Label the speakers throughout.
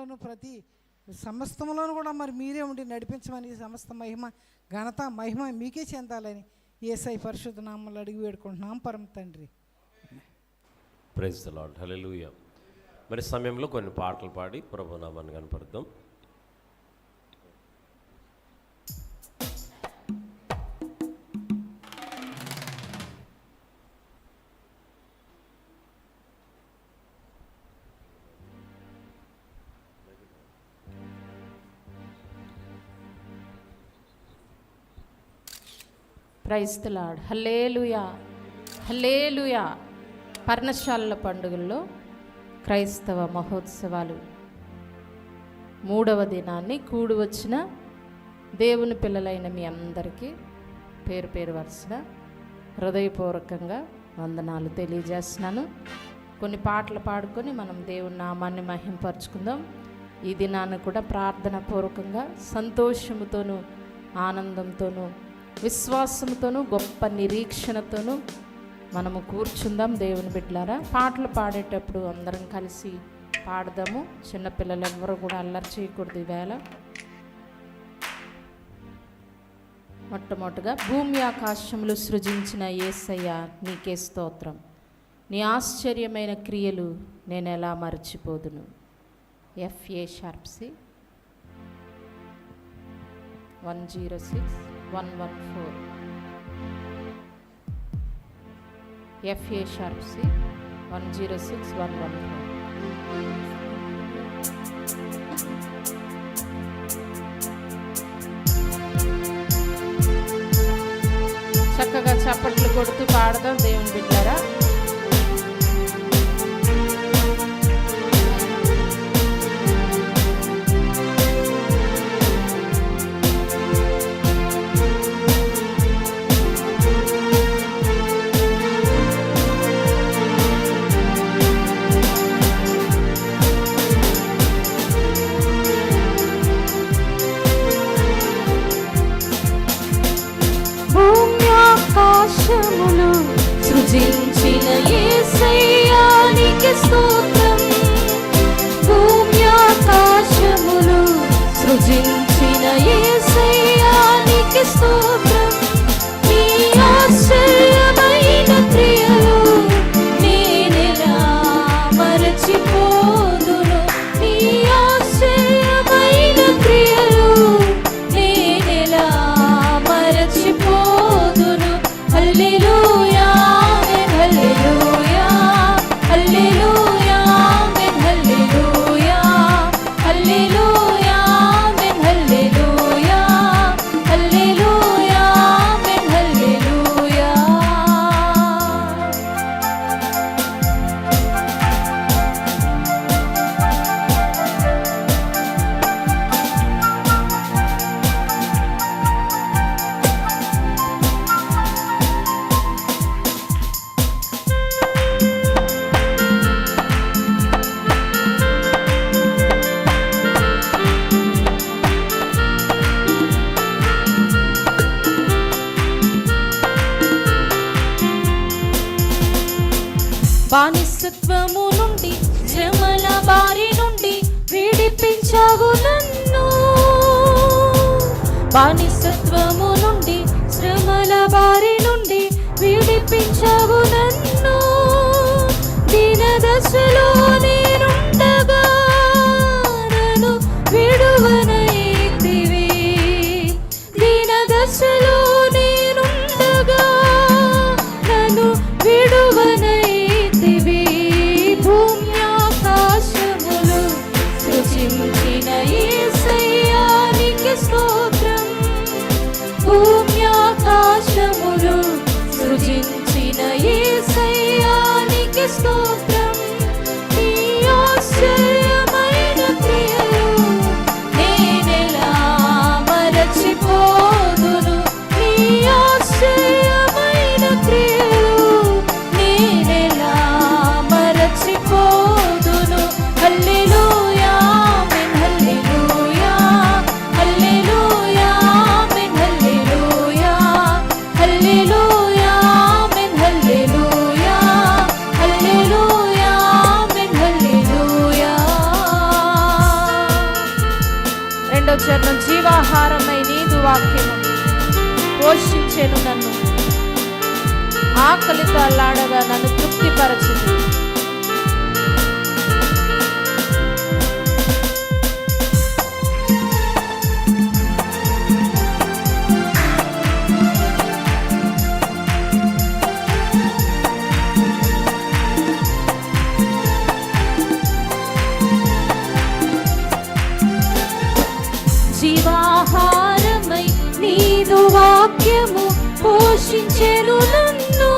Speaker 1: విషయంలోనూ ప్రతి సమస్తంలోనూ కూడా మరి మీరే ఉండి నడిపించమని సమస్త మహిమ ఘనత మహిమ మీకే చెందాలని ఏసై పరిశుద్ధ నామలు అడిగి వేడుకుంటున్నాం. పరమ తండ్రి.
Speaker 2: ప్రైజ్ లాడ్ హల్లెలూయా మరి సమయంలో కొన్ని పాటలు పాడి ప్రభునామాన్ని కనపడదాం
Speaker 3: క్రైస్తలాడ్ హల్లేలుయా. హల్లేలుయా. పర్ణశాలల పండుగల్లో క్రైస్తవ మహోత్సవాలు. మూడవ దినాన్ని కూడి వచ్చిన దేవుని పిల్లలైన మీ అందరికీ పేరు పేరు వరుసగా హృదయపూర్వకంగా వందనాలు తెలియజేస్తున్నాను. కొన్ని పాటలు పాడుకొని మనం దేవుని నామాన్ని మహింపరచుకుందాం. ఈ దినాన్ని కూడా ప్రార్థన పూర్వకంగా సంతోషముతోనూ ఆనందంతోనూ విశ్వాసంతోనూ గొప్ప నిరీక్షణతోనూ మనము కూర్చుందాం దేవుని బిడ్డలారా. పాటలు పాడేటప్పుడు అందరం కలిసి పాడదాము. చిన్నపిల్లలు ఎవరు కూడా అల్లరి చేయకూడదు ఈవేళ. మొట్టమొదటిగా భూమి ఆకాశములు సృజించిన ఏసయ్య నీకే స్తోత్రం. నీ ఆశ్చర్యమైన క్రియలు నేను ఎలా మర్చిపోదును? F A sharp C one zero six. One one four F A sharp C one zero six one one four చక్కగా చప్పట్లు కొడుతూ పాడదాం దేవుని బిడ్డ. భూమ్యాకాశములు సృజించిన యేసయ్యానికి స్తోత్రం. భూమ్యాకాశములు సృజించిన యేసయ్యానికి స్తోత్రం. బానిసత్వము నుండి శ్రమల బారి నుండి విడిపించావు నన్ను. బానిసత్వము నుండి శ్రమల బారి నుండి విడిపించావు నన్ను. దీన
Speaker 4: రెండో చరణం జీవాహారమై నీదు వాక్యము పోషించెను నన్ను. ఆకలితో అల్లాడగా నన్ను తృప్తిపరచును.
Speaker 3: పోషించెను నన్ను.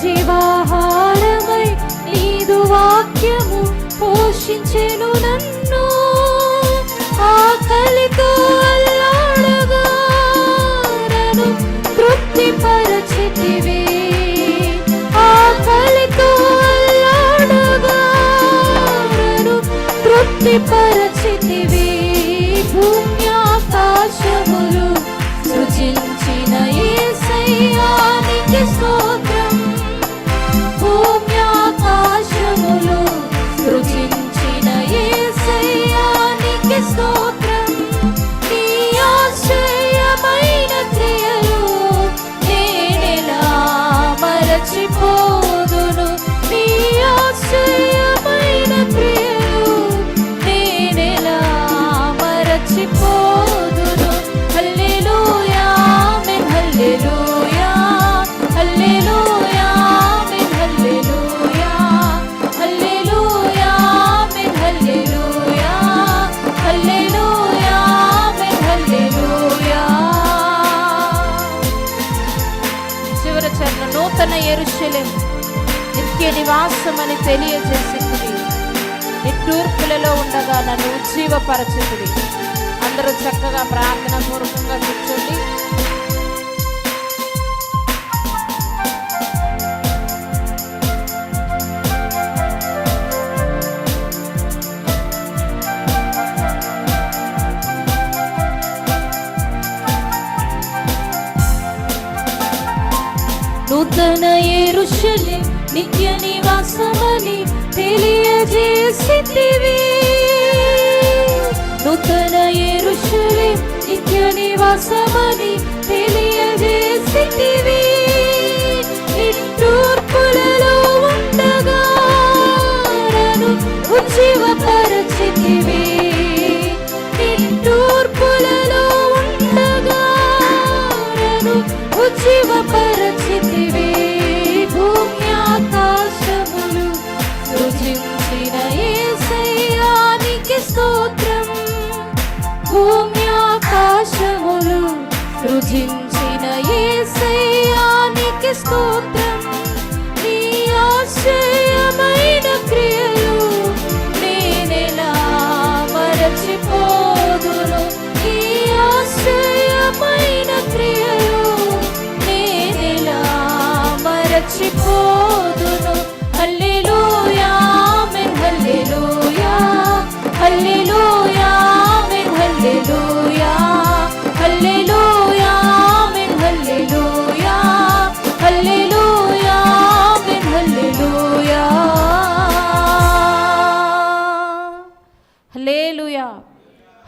Speaker 3: జీవాహారమై నీదు వాక్యము పోషించెను నన్ను. ఆకలితో అల్లాడగారను నన్ను తృప్తిపరచితివే. ఆకలితో అల్లాడగా నన్ను
Speaker 4: నివాసమని తెలియజేసింది. నిట్టూర్పులలో ఉండగా నన్ను ఉజ్జీవపరచుతుంది అందరూ చక్కగా ప్రార్థన పూర్వకంగా కూర్చోండి.
Speaker 3: నూతన ఎరుషలే నిత్య నివాసమని తెలియజేసిందివి నూతన ఎరుషలే నిత్య నివాసమని తెలియజేసిందివి భూమ్యాకాశములు సృజించిన యేసయ్యానికి స్తోత్రం. నీ ఆశ్చర్యమైన క్రియలు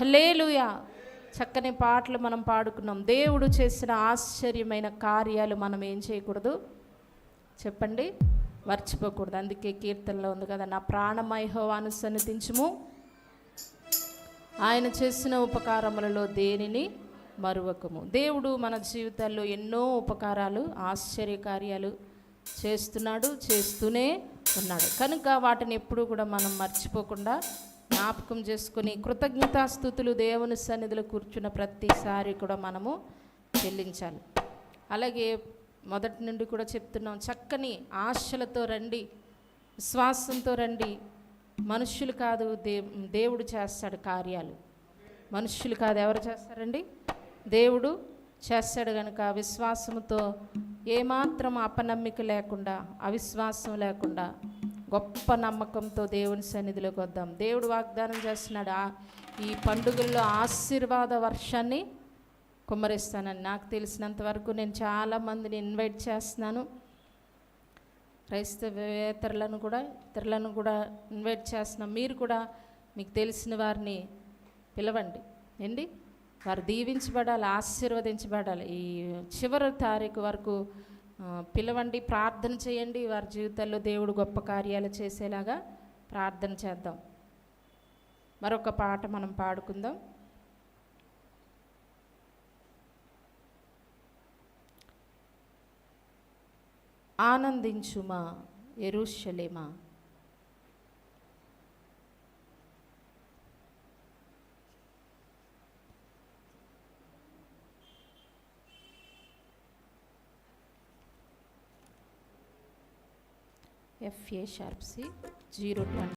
Speaker 4: హలేలుయా చక్కని పాటలు మనం పాడుకున్నాం. దేవుడు చేసిన ఆశ్చర్యమైన కార్యాలు మనం ఏం చేయకూడదు? చెప్పండి. మర్చిపోకూడదు. అందుకే కీర్తనలో ఉంది కదా నా ప్రాణమైహోవాను సన్నిధించము ఆయన చేసిన ఉపకారములలో దేనిని మరువకము? దేవుడు మన జీవితాల్లో ఎన్నో ఉపకారాలు ఆశ్చర్య కార్యాలు చేస్తున్నాడు చేస్తూనే ఉన్నాడు. కనుక వాటిని ఎప్పుడూ కూడా మనం మర్చిపోకుండా జ్ఞాపకం చేసుకుని కృతజ్ఞతాస్థుతులు దేవుని సన్నిధిలో కూర్చున్న ప్రతిసారి కూడా మనము చెల్లించాలి. అలాగే మొదటి నుండి కూడా చెప్తున్నాం చక్కని ఆశలతో రండి విశ్వాసంతో రండి. మనుష్యులు కాదు దే దేవుడు చేస్తాడు కార్యాలు. మనుష్యులు కాదు ఎవరు చేస్తారండి? దేవుడు చేస్తాడు కనుక విశ్వాసంతో ఏమాత్రం అపనమ్మిక లేకుండా అవిశ్వాసం లేకుండా గొప్ప నమ్మకంతో దేవుని సన్నిధిలోకి వద్దాం. దేవుడు వాగ్దానం చేస్తున్నాడు "ఆ- ఈ పండుగల్లో ఆశీర్వాద వర్షాన్ని కుమ్మరిస్తానని. నాకు తెలిసినంత వరకు నేను చాలామందిని ఇన్వైట్ చేస్తున్నాను. క్రైస్తవేతరులను కూడా ఇతరులను కూడా ఇన్వైట్ చేస్తున్నాం. మీరు కూడా మీకు తెలిసిన వారిని
Speaker 3: పిలవండి. ఏంటి? వారు దీవించబడాలి ఆశీర్వదించబడాలి. ఈ చివరి తారీఖు వరకు పిలవండి ప్రార్థన చేయండి వారి జీవితాల్లో దేవుడు గొప్ప కార్యాలు చేసేలాగా ప్రార్థన చేద్దాం. మరొక పాట మనం పాడుకుందాం. ఆనందించుమా ఎరుషలేమా? F A sharp C zero twenty